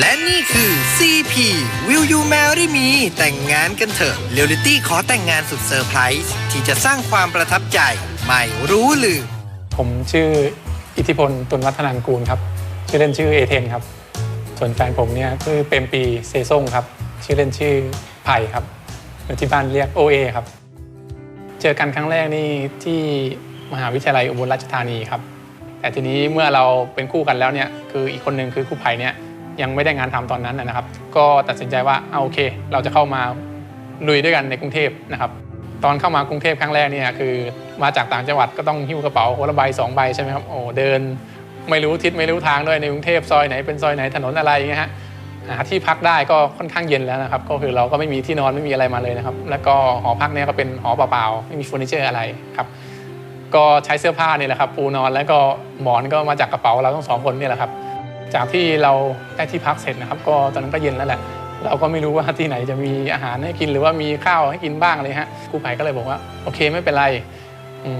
และนี่คือ CP Will You Marry Me แต่งงานกันเถอะเรียลลิตี้ขอแต่งงานสุดเซอร์ไพรส์ที่จะสร้างความประทับใจ ไม่รู้ลืม ผมชื่ออิทธิพลตุลวัฒนางกูลครับ ชื่อเล่นชื่อเอเทนครับ ส่วนแฟนผมเนี่ยคือเปรมปีเซซ่งครับ ชื่อเล่นชื่อไผ่ครับหรือที่บ้านเรียกโอเอครับ เจอกันครั้งแรกนี่ที่มหาวิทยาลัยอุบลราชธานีครับ แต่ทีนี้เมื่อเราเป็นคู่กันแล้วเนี่ยคืออีกคนหนึ่งคือครูไผ่เนี่ย ยังไม่ได้งานทำตอนนั้นนะครับ ก็ตัดสินใจว่าเอาโอเค เราจะเข้ามาลุยด้วยกันในกรุงเทพนะครับ ตอนเข้ามากรุงเทพครั้งแรกเนี่ยคือมาจากต่างจังหวัดก็ต้องหิ้วกระเป๋าคนละใบสองใบใช่ไหมครับโอ้เดิน ไม่รู้ทิศไม่รู้ทางด้วยในกรุงเทพซอยไหนเป็นซอยไหนถนนอะไรอย่างเงี้ยฮะหาที่พักได้ก็ค่อนข้างเย็นแล้วนะครับ ก็คือเราก็ไม่มีที่นอนไม่มีอะไรมาเลยนะครับ แล้วก็หอพักเนี่ยก็เป็นหอเปล่าๆไม่มีเฟอร์นิเจอร์อะไรครับก็ใช้เสื้อผ้านี่แหละครับปูนอนแล้วก็หมอนก็มาจากกระเป๋าเราทั้งสองคนนี่แหละครับ จากที่เราได้ที่พักเสร็จนะครับ ก็ตอนนั้นก็เย็นแล้วแหละ เราก็ไม่รู้ว่าที่ไหนจะมีอาหารให้กินหรือว่ามีข้าวให้กินบ้างเลยฮะครูไผ่ก็เลยบอกว่าโอเคไม่เป็นไร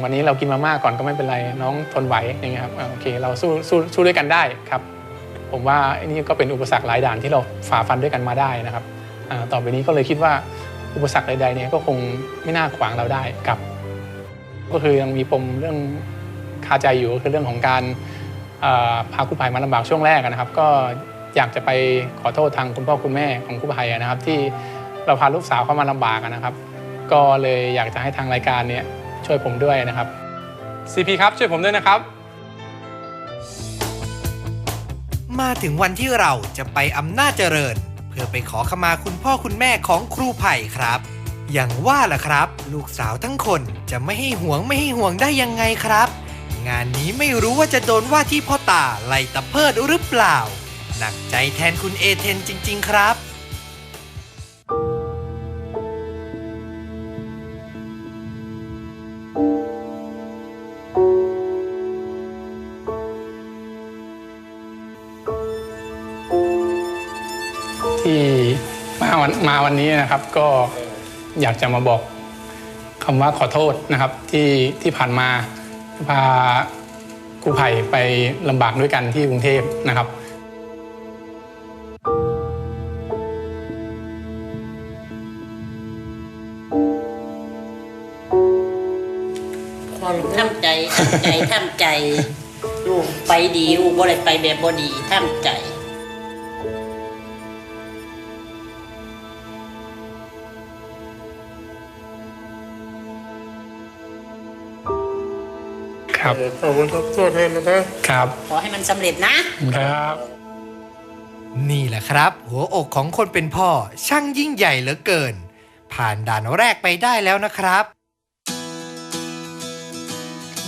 วันนี้เรากินมาม่าก่อนก็ไม่เป็นไรน้องทนไหวอย่างเงี้ยครับโอเค เราสู้สู้สู้ด้วยกันได้ครับ ผมว่าอันนี้ก็เป็นอุปสรรคหลายด่านที่เราฝ่าฟันด้วยกันมาได้นะครับต่อไปนี้ก็เลยคิดว่าอุปสรรคใดๆเนี่ยก็คงไม่น่าขวางเราได้ครับ ก็คือยังมีปมเรื่องคาใจอยู่ก็คือเรื่องของการ พากู้ภัยมาลำบากช่วงแรกนะครับ ก็อยากจะไปขอโทษทางคุณพ่อคุณแม่ของกู้ภัยนะครับ ที่เราพาลูกสาวเข้ามาลำบากนะครับ ก็เลยอยากจะให้ทางรายการเนี่ยช่วยผมด้วยนะครับ CP ครับช่วยผมด้วยนะครับ มาถึงวันที่เราจะไปอำนาจเจริญ เพื่อไปขอขมาคุณพ่อคุณแม่ของครูไผ่ครับ อย่างว่าล่ะครับ ลูกสาวทั้งคนจะไม่ให้ห่วงไม่ให้ห่วงได้ยังไงครับ งานนี้ไม่รู้ว่าจะโดนว่าที่พ่อตาไล่ตะเพิดหรือเปล่า หนักใจแทนคุณเอเทนจริง ๆ ครับที่มาวันมาวันนี้นะครับก็อยากจะมาบอกคำว่าขอโทษนะครับที่ที่ผ่านมา พาครูไผ่ไปลำบากด้วยกันที่กรุงเทพนะครับความทำใจทำใจทำใจ ลูกไปดีลูกบ่ได้ไปแบบบ่ดีท่ำใจ ครับ ขอบคุณครับโทษแทนนะครับ ครับ ขอให้มันสำเร็จนะครับ นี่แหละครับ หัวอกของคนเป็นพ่อช่างยิ่งใหญ่เหลือเกิน ผ่านด่านแรกไปได้แล้วนะครับ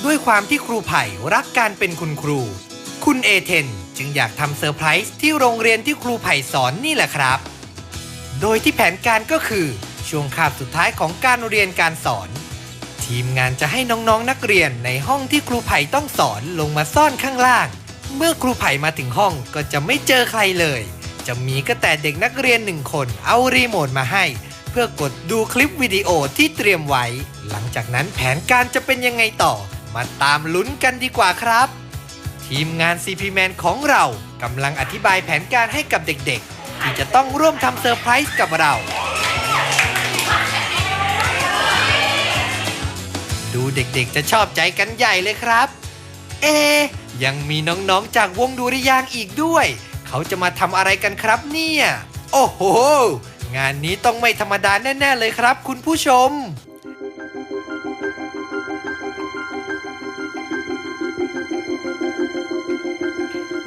ด้วยความที่ครูไผ่รักการเป็นคุณครู คุณเอเทนจึงอยากทำเซอร์ไพรส์ที่โรงเรียนที่ครูไผ่สอนนี่แหละครับ โดยที่แผนการก็คือช่วงคาบสุดท้ายของการเรียนการสอน ทีมงานจะให้น้องๆนักเรียนในห้องที่ครูไผ่ต้องสอนลงมาซ่อนข้างล่าง เมื่อครูไผ่มาถึงห้องก็จะไม่เจอใครเลย จะมีก็แต่เด็กนักเรียนหนึ่งคนเอารีโมทมาให้ เพื่อกดดูคลิปวิดีโอที่เตรียมไว้ หลังจากนั้นแผนการจะเป็นยังไงต่อ มาตามลุ้นกันดีกว่าครับ ทีมงาน CP Man ของเรากำลังอธิบายแผนการให้กับเด็กๆ ที่จะต้องร่วมทำเซอร์ไพรส์กับเรา ดูเด็กๆจะชอบใจกันใหญ่เลยครับ เอ ยังมีน้องๆจากวงดุริยางอีกด้วย เขาจะมาทำอะไรกันครับเนี่ย โอ้โห งานนี้ต้องไม่ธรรมดาแน่ๆเลยครับ คุณผู้ชม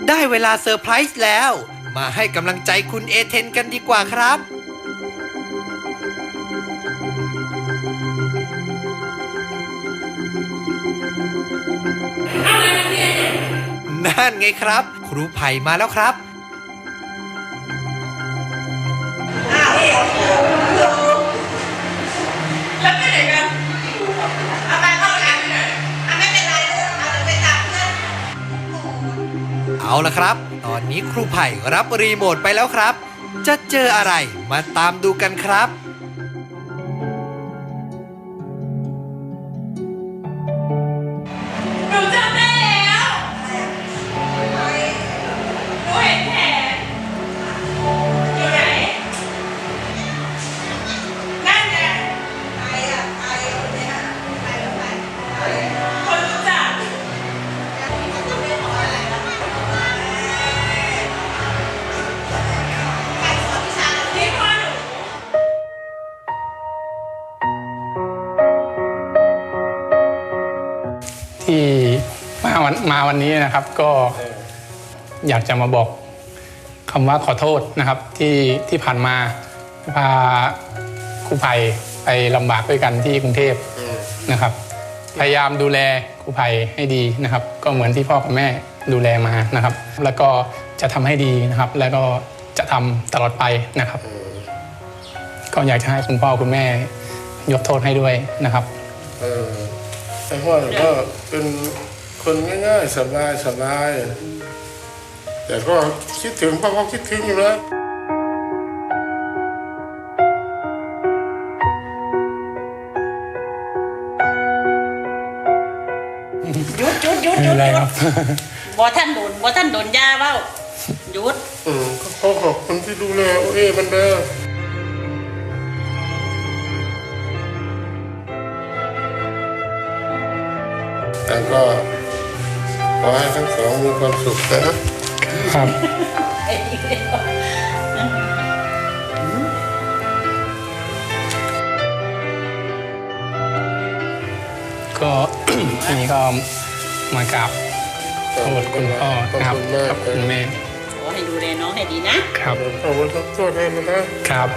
ได้เวลาเซอร์ไพรส์แล้ว มาให้กำลังใจคุณเอเทนกันดีกว่าครับ นั่นไงครับ ครูไผ่มาแล้วครับเอาละครับ ตอนนี้ครูไผ่รับรีโมทไปแล้วครับ จะเจออะไรมาตามดูกันครับ มาวันนี้นะครับก็อยากจะมาบอกคำว่าขอโทษนะครับที่ที่ผ่านมาพาครูภัยไปลำบากด้วยกันที่กรุงเทพนะครับ พยายามดูแลครูภัยให้ดีนะครับ ก็เหมือนที่พ่อกับแม่ดูแลมานะครับ แล้วก็จะทำให้ดีนะครับ แล้วก็จะทำตลอดไปนะครับ ก็อยากจะให้คุณพ่อคุณแม่ยกโทษให้ด้วยนะครับ เออไอ้พ่อก็เป็น คนง่ายๆ สบายสบายแต่ก็คิดถึงพ่อก็คิดถึงอยู่นะหยุดหยุดหยุดไม่หยุเป็นดไรหยุครัดบบ่ท่านโดนบ่ท่านโดนยาเว้าหยุดเออก็ขอขอบคุณที่ดูแลโอเอมันเด้อแต่ก็ ขอให้ทั้งสองมีความสุขนะครับก็ทีนี้ก็มากราบโทษคุณพ่อนะครับขอบคุณมากกับคุณแม่ขอให้ดูแลน้องให้ดีนะครับขอบคุณทุกโทษให้นะครับ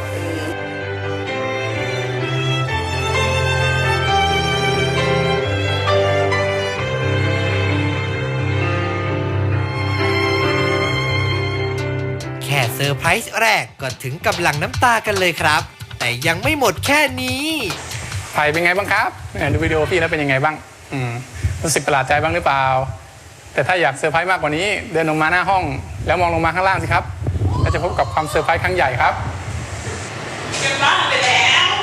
เซอร์ไพรส์แรกก็ถึงกับหลั่งน้ำตากันเลยครับ แต่ยังไม่หมดแค่นี้ไผ่เป็นไงบ้างครับดูวิดีโอพี่แล้วเป็นยังไงบ้างอืมรู้สึกประหลาดใจบ้างหรือเปล่า แต่ถ้าอยากเซอร์ไพรส์มากกว่านี้ เดินลงมาหน้าห้อง แล้วมองลงมาข้างล่างสิครับแล้วจะพบกับความเซอร์ไพรส์ครั้งใหญ่ครับเป็นบ้าไปแล้ว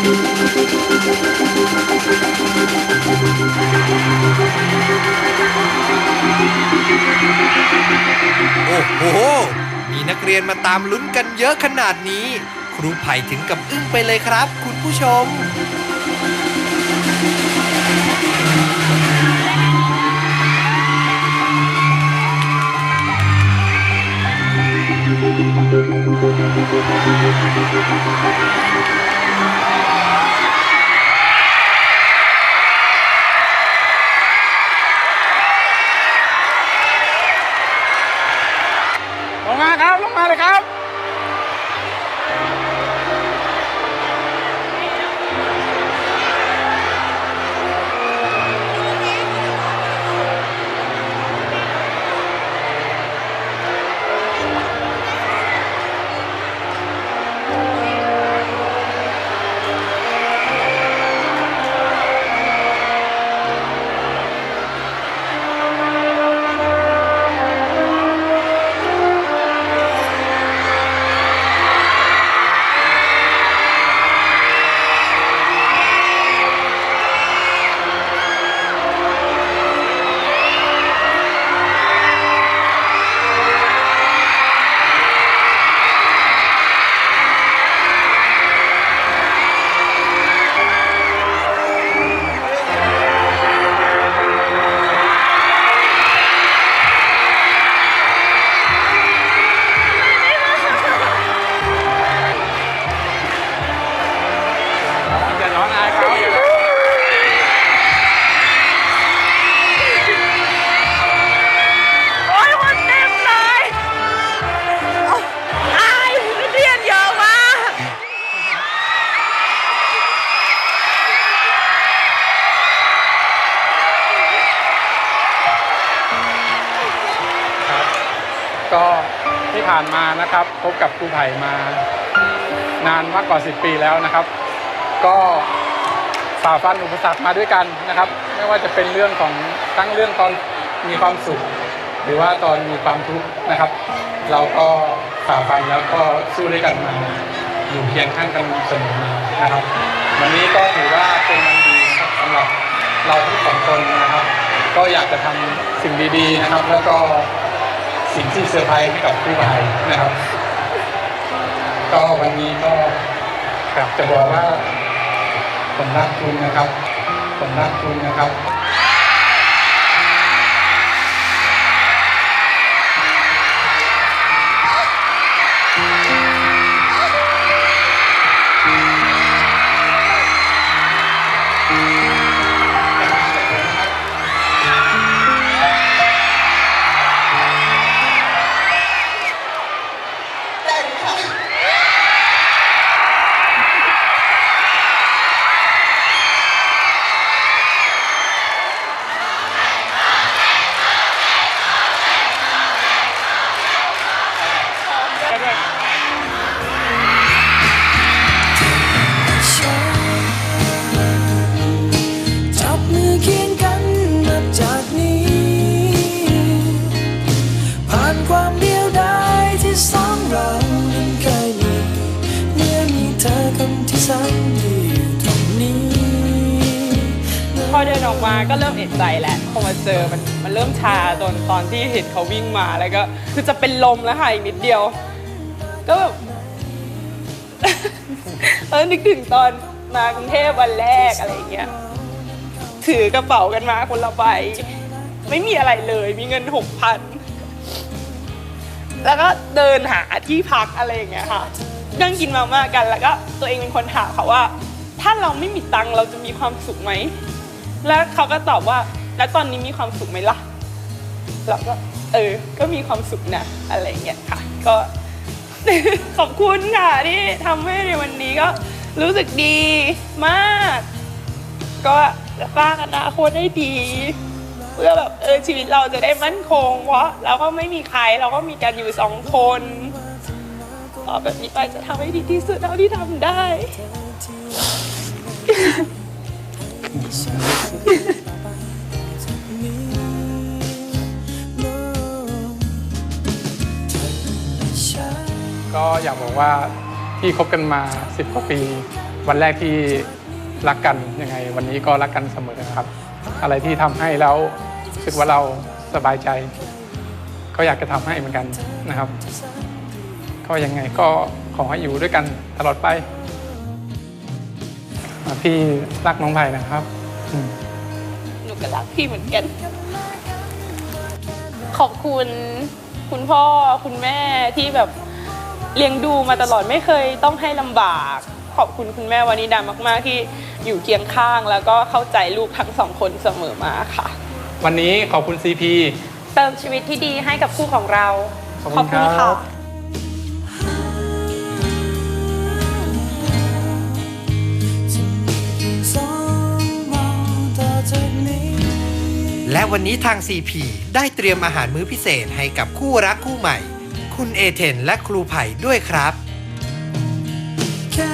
โอ้โห มีนักเรียนมาตามลุ้นกันเยอะขนาดนี้ ครูไผ่ถึงกับอึ้งไปเลยครับ คุณผู้ชมลงานมานะครับพบกับครูไผ่มานานมากกว่า 10 ปีแล้วนะครับ ก็ฝ่าฟันอุปสรรคมาด้วยกันนะครับ ไม่ว่าจะเป็นเรื่องของทั้งเรื่องตอนมีความสุข หรือว่าตอนมีความทุกข์นะครับ เราก็ฝ่าฟันแล้วก็สู้ด้วยกันมาอยู่เคียงข้างกันเสมอมานะครับ วันนี้ก็ถือว่าเป็นวันดีนะครับสำหรับเราทั้งสองคนนะครับ ก็อยากจะทำสิ่งดีๆนะครับ แล้วก็ สิ่งที่เซอร์ไพรส์ให้กับผู้บายนะครับ ก็วันนี้ก็อยากจะบอกว่าผมรักคุณนะครับผมรักคุณนะครับ มาก็เริ่มเอะใจแหละพอมาเจอมันมันเริ่มชาตอนตอนที่เห็นเขาวิ่งมาแล้วก็คือจะเป็นลมแล้วค่ะอีกนิดเดียว ก็แบบเออนึกถึงตอนมากรุงเทพวันแรกอะไรอย่างเงี้ยถือกระเป๋ากันมาคนละใบไม่มีอะไรเลยมีเงินหกพันแล้วก็เดินหาที่พักอะไรอย่างเงี้ยค่ะนั่งกินมาม่ากันแล้วก็ตัวเองเป็นคนถามเขาว่า ถ้าเราไม่มีตังค์เราจะมีความสุขไหม แล้วเขาก็ตอบว่า แล้วตอนนี้มีความสุขไหมล่ะเราก็เออ ก็มีความสุขนะ อะไรเงี้ยค่ะ ก็ ขอบคุณค่ะที่ทำให้ในวันนี้ก็รู้สึกดีมาก ก็จะสร้างอนาคตให้ดี เพื่อแบบเออชีวิตเราจะได้มั่นคง เพราะเราก็ไม่มีใครเราก็มีกันอยู่สองคนต่อแบบนี้ไปจะทำให้ดีที่สุดเท่าที่ทำได้ อยากบอกว่าที่คบกันมา 10 กว่าปี วันแรกที่รักกันยังไง วันนี้ก็รักกันเสมอครับ อะไรที่ทำให้แล้วรู้สึกว่าเราสบายใจ ก็อยากจะทำให้เหมือนกันนะครับ ก็ยังไงก็ขอให้อยู่ด้วยกันตลอดไป พี่รักน้องไผ่นะครับหนูก็รักพี่เหมือนกัน ขอบคุณคุณพ่อคุณแม่ที่แบบ เลี้ยงดูมาตลอดไม่เคยต้องให้ลำบาก ขอบคุณคุณแม่วานิดามาก ๆ ที่อยู่เคียงข้าง แล้วก็เข้าใจลูกทั้งสองคนเสมอมาค่ะ วันนี้ขอบคุณ CP เติมชีวิตที่ดีให้กับคู่ของเรา ขอบคุณครับสองมองต่อจากนี้และวันนี้ทาง CP ได้เตรียมอาหารมื้อพิเศษให้กับคู่รักคู่ใหม่ คุณเอเทนและครูไผ่ด้วยครับแค่